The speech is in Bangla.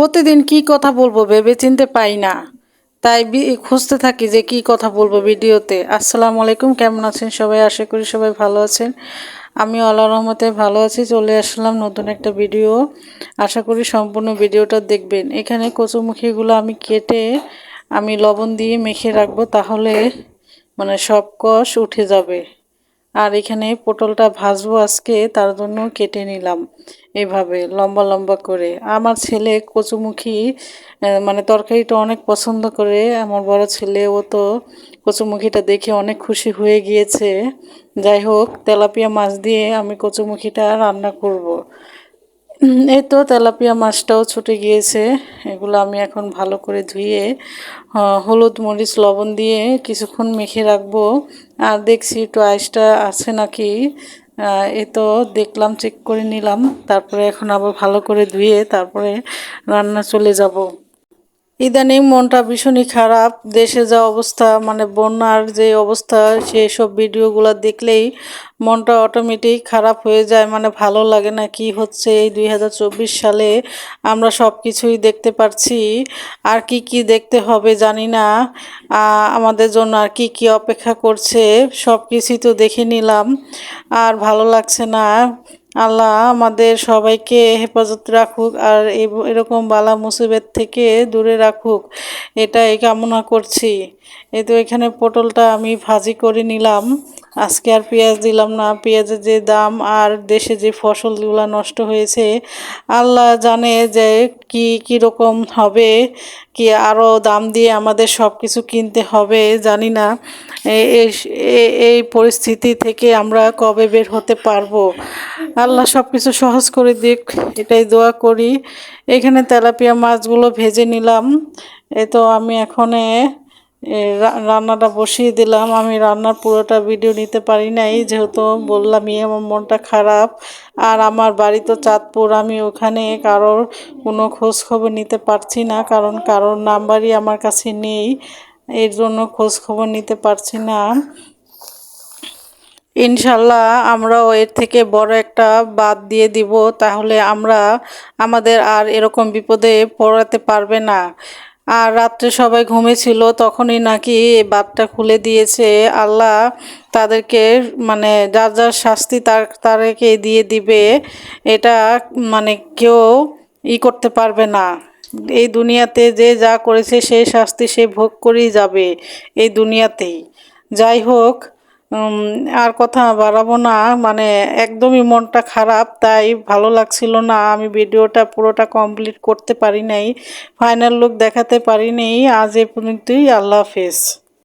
প্রতিদিন কি কথা বলব ভেবে চিনতে পাই না। তাই খুঁজতে থাকি যে কি কথা বলব ভিডিওতে। আসসালামু আলাইকুম, কেমন আছেন সবাই? আশা করি সবাই ভালো আছেন। আমি আল্লাহ রহমতে ভালো আছি। চলে আসলাম নতুন একটা ভিডিও। আশা করি সম্পূর্ণ ভিডিওটা দেখবেন। এখানে কচুমুখিগুলো আমি কেটে আমি লবণ দিয়ে মেখে রাখব, তাহলে মানে সব কষ উঠে যাবে। আর এখানে পটলটা ভাজবো আজকে, তার জন্য কেটে নিলাম এভাবে, লম্বা লম্বা করে। আমার ছেলে কচুমুখী মানে তরকারিটা অনেক পছন্দ করে। আমার বড় ছেলে ও তো কচুমুখিটা দেখে অনেক খুশি হয়ে গিয়েছে। যাই হোক, তেলাপিয়া মাছ দিয়ে আমি কচুমুখিটা রান্না করব। এই তো তেলাপিয়া মাছটাও ছুটে গিয়েছে। এগুলো আমি এখন ভালো করে ধুয়ে হলুদ মরিচ, লবণ দিয়ে কিছুক্ষণ মেখে রাখব। আর দেখছি একটু আইসটা আছে নাকি। এ তো দেখলাম চেক করে নিলাম। তারপরে এখন আবার ভালো করে ধুয়ে তারপরে রান্না চলে যাব। ইদানিং মনটা ভীষণই খারাপ। দেশে যা অবস্থা মানে বন্যার যে অবস্থা সেই সব ভিডিওগুলো দেখলেই মনটা অটোমেটিক খারাপ হয়ে যায়। মানে ভালো লাগে না কি হচ্ছে এই দুই হাজার চব্বিশ সালে। আমরা সব কিছুই দেখতে পারছি। আর কি কি দেখতে হবে জানি না। আমাদের জন্য আর কি কি অপেক্ষা করছে সব কিছুই তো দেখে নিলাম। আর ভালো লাগছে না। আল্লাহ আমাদের সবাইকে হেফাজত রাখুক আর এরকম বালা মুসিবত থেকে দূরে রাখুক। এটাই কামনা করছি। এই তো এখানে পটলটা আমি ভাজি করে নিলাম। আজকে আর পেঁয়াজ দিলাম না। পেঁয়াজের যে দাম আর দেশে যে ফসলগুলো নষ্ট হয়েছে, আল্লাহ জানে যে কি কীরকম হবে, কি আরও দাম দিয়ে আমাদের সব কিছু কিনতে হবে, জানি না। এই পরিস্থিতি থেকে আমরা কবে বের হতে পারব? আল্লাহ সব কিছু সহজ করে দিক, এটাই দোয়া করি। এখানে তেলাপিয়া মাছগুলো ভেজে নিলাম। এ তো আমি এখন রান্নাটা বসিয়ে দিলাম। আমি রান্নার পুরোটা ভিডিও নিতে পারি নাই, যেহেতু বললামই আমার মনটা খারাপ। আর আমার বাড়ি তো চাঁদপুর, আমি ওখানে কারোর কোনো খোঁজ খবর নিতে পারছি না, কারণ কারোর নাম্বারই আমার কাছে নেই। এর জন্য খোঁজ খবর নিতে পারছি না। ইনশাল্লাহ আমরাও এর থেকে বড় একটা বাদ দিয়ে দিব, তাহলে আমরা আমাদের আর এরকম বিপদে পড়াতে পারবে না। আর রাত্রে সবাই ঘুমেছিল তখনই নাকি বাঁধটা খুলে দিয়েছে। আল্লাহ তাদেরকে মানে যার যার শাস্তি তার, তাদেরকে দিয়ে দিবে, এটা মানে কেউ ই করতে পারবে না। এই দুনিয়াতে যে যা করেছে, সেই শাস্তি সে ভোগ করেই যাবে, এই দুনিয়াতেই। যাই হোক আর কথা বাড়াবো না। মানে একদমই মনটা খারাপ, তাই ভালো লাগছিল না। আমি ভিডিওটা পুরোটা কমপ্লিট করতে পারি নাই ফাইনাল লুক দেখাতে পারি নাই। আজ এ পর্যন্তই, আল্লাহ হাফেজ।